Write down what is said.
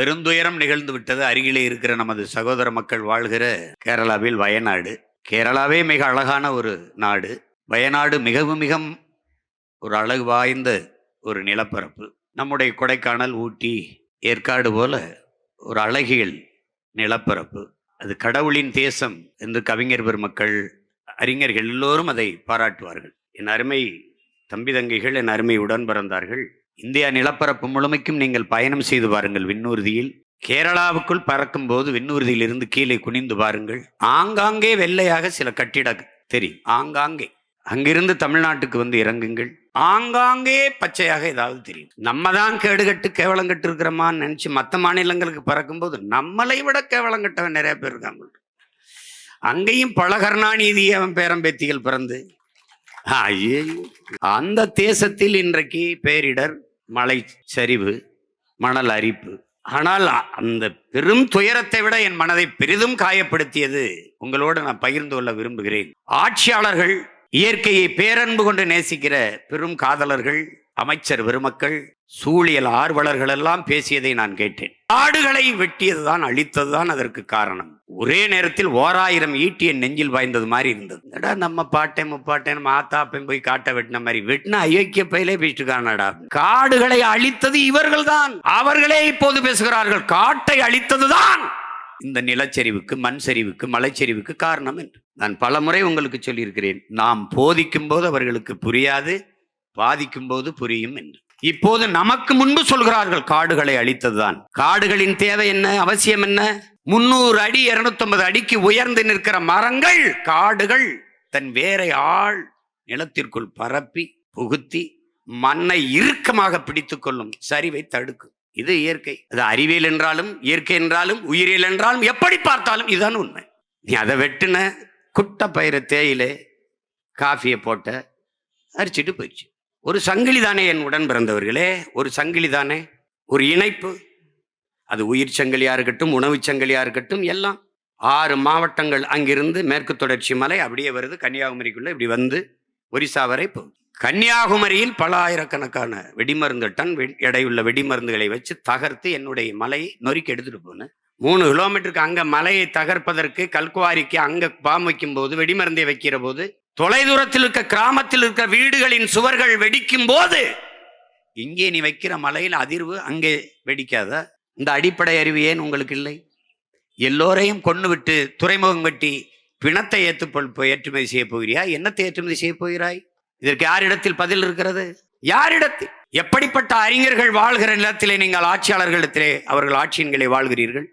பெருந்துயரம் நிகழ்ந்து விட்டது. அருகிலே இருக்கிற நமது சகோதர மக்கள் வாழ்கிற கேரளாவில் வயநாடு. கேரளாவே மிக அழகான ஒரு நாடு. வயநாடு மிகவும் மிக ஒரு அழகு வாய்ந்த ஒரு நிலப்பரப்பு. நம்முடைய கொடைக்கானல் ஊட்டி ஏற்காடு போல ஒரு அழகியல் நிலப்பரப்பு. அது கடவுளின் தேசம் என்று கவிஞர் பெருமக்கள் அறிஞர்கள் எல்லோரும் அதை பாராட்டுவார்கள். என் அருமை தம்பி தங்கைகள் என் அருமை உடன் பிறந்தார்கள். இந்தியா நிலப்பரப்பு முழுமைக்கும் நீங்கள் பயணம் செய்து பாருங்கள் விண்ணூர்தியில். கேரளாவுக்குள் பறக்கும் போது விண்ணூர்தியிலிருந்து கீழே குனிந்து பாருங்கள். ஆங்காங்கே வெள்ளையாக சில கட்டிட தெரியும் ஆங்காங்கே. அங்கிருந்து தமிழ்நாட்டுக்கு வந்து இறங்குங்கள். ஆங்காங்கே பச்சையாக ஏதாவது தெரியும். நம்ம தான் கேடுகட்டு கேவலங்கட்டு இருக்கிறோமான்னு நினைச்சு மற்ற மாநிலங்களுக்கு பறக்கும்போது நம்மளை விட கேவலங்கட்டவன் நிறைய பேர் இருக்காங்க. அங்கேயும் பல கருணாநிதி அவன் பேரம்பேத்திகள் பிறந்து. அந்த தேசத்தில் இன்றைக்கு பேரிடர் மலை சரிவு மணல் அரிப்பு ஆனால் அந்த பெரும் துயரத்தை விட என் மனதை பெரிதும் காயப்படுத்தியது உங்களோடு நான் பகிர்ந்து கொள்ள விரும்புகிறேன். ஆட்சியாளர்கள் இயற்கையை பேரன்பு கொண்டு நேசிக்கிற பெரும் காதலர்கள் அமைச்சர் பெருமக்கள் சூழியல் ஆர்வலர்கள் எல்லாம் பேசியதை நான் கேட்டேன். காடுகளை வெட்டியதுதான் அழித்ததுதான் அதற்கு காரணம். ஒரே நேரத்தில் ஓராயிரம் ஈட்டிய நெஞ்சில் வாய்ந்தது மாதிரி இருந்தது. என்னடா நம்ம பாட்டை முப்பாட்டை நம்ம ஆத்தாப்பையும் போய் காட்ட வெட்டின மாதிரி வெட்டின அயோக்கிய பயிலே பேசிட்டு காடுகளை அழித்தது இவர்கள் தான் அவர்களே இப்போது பேசுகிறார்கள். காட்டை அழித்ததுதான். இந்த நிலச்சரிவுக்கு மண் சரிவுக்கு மலைச்சரிவுக்கு காரணம் என்று நான் பல முறை உங்களுக்கு சொல்லியிருக்கிறேன். நாம் போதிக்கும் போது அவர்களுக்கு புரியாது பாதிக்கும் போது புரியும் என்று. இப்போது நமக்கு முன்பு சொல்கிறார்கள் காடுகளை அழித்ததுதான். காடுகளின் தேவை என்ன அவசியம் என்ன? முன்னூறு அடி இருநூத்தி அடிக்கு உயர்ந்து நிற்கிற மரங்கள் காடுகள் தன் வேரை ஆள் நிலத்திற்குள் பரப்பி புகுத்தி மண்ணை இறுக்கமாக பிடித்துக் கொள்ளும் சரிவை தடுக்கும் இது இயற்கை. அது அறிவியல் என்றாலும் இயற்கை என்றாலும் உயிரியல் என்றாலும் எப்படி பார்த்தாலும் இதுதான் உண்மை. நீ அதை வெட்டின குட்ட பயிர தேயிலை காஃபியை போட்ட அரிச்சிட்டு போயிடுச்சு. ஒரு சங்கிலி தானே என் உடன் பிறந்தவர்களே? ஒரு சங்கிலி தானே? ஒரு இணைப்பு? அது உயிர் சங்கிலியா இருக்கட்டும் உணவு சங்கலியாக இருக்கட்டும் எல்லாம். ஆறு மாவட்டங்கள் அங்கிருந்து மேற்கு தொடர்ச்சி மலை அப்படியே வருது. கன்னியாகுமரிக்குள்ளே இப்படி வந்து ஒரிசா வரை போகுது. கன்னியாகுமரியில் பல ஆயிரக்கணக்கான வெடிமருந்து டன் வெ- எடையுள்ள வெடிமருந்துகளை வச்சு தகர்த்து என்னுடைய மலையை நொறுக்கி எடுத்துகிட்டு போனேன். மூணு கிலோமீட்டருக்கு அங்கே மலையை தகர்ப்பதற்கு கல்குவாரிக்கு அங்கே பாம் வைக்கும் போது வெடிமருந்தை வைக்கிற போது தொலைதூரத்தில் இருக்க கிராமத்தில் இருக்க வீடுகளின் சுவர்கள் வெடிக்கும் போது இங்கே நீ வைக்கிற மலையில் அதிர்வு அங்கே வெடிக்காத? இந்த அடிப்படை அறிவு ஏன் உங்களுக்கு இல்லை? எல்லோரையும் கொண்டு விட்டு துறைமுகம் வெட்டி பிணத்தை ஏற்றுப்பொள் ஏற்றுமதி செய்ய போகிறியா என்னத்தை ஏற்றுமதி செய்ய போகிறாய்? இதற்கு யாரிடத்தில் பதில் இருக்கிறது? யாரிடத்தில் எப்படிப்பட்ட அறிஞர்கள் வாழ்கிற நிலத்திலே நீங்கள் ஆட்சியாளர்களிடத்திலே அவர்கள் ஆட்சியின்களை வாழ்கிறீர்கள்?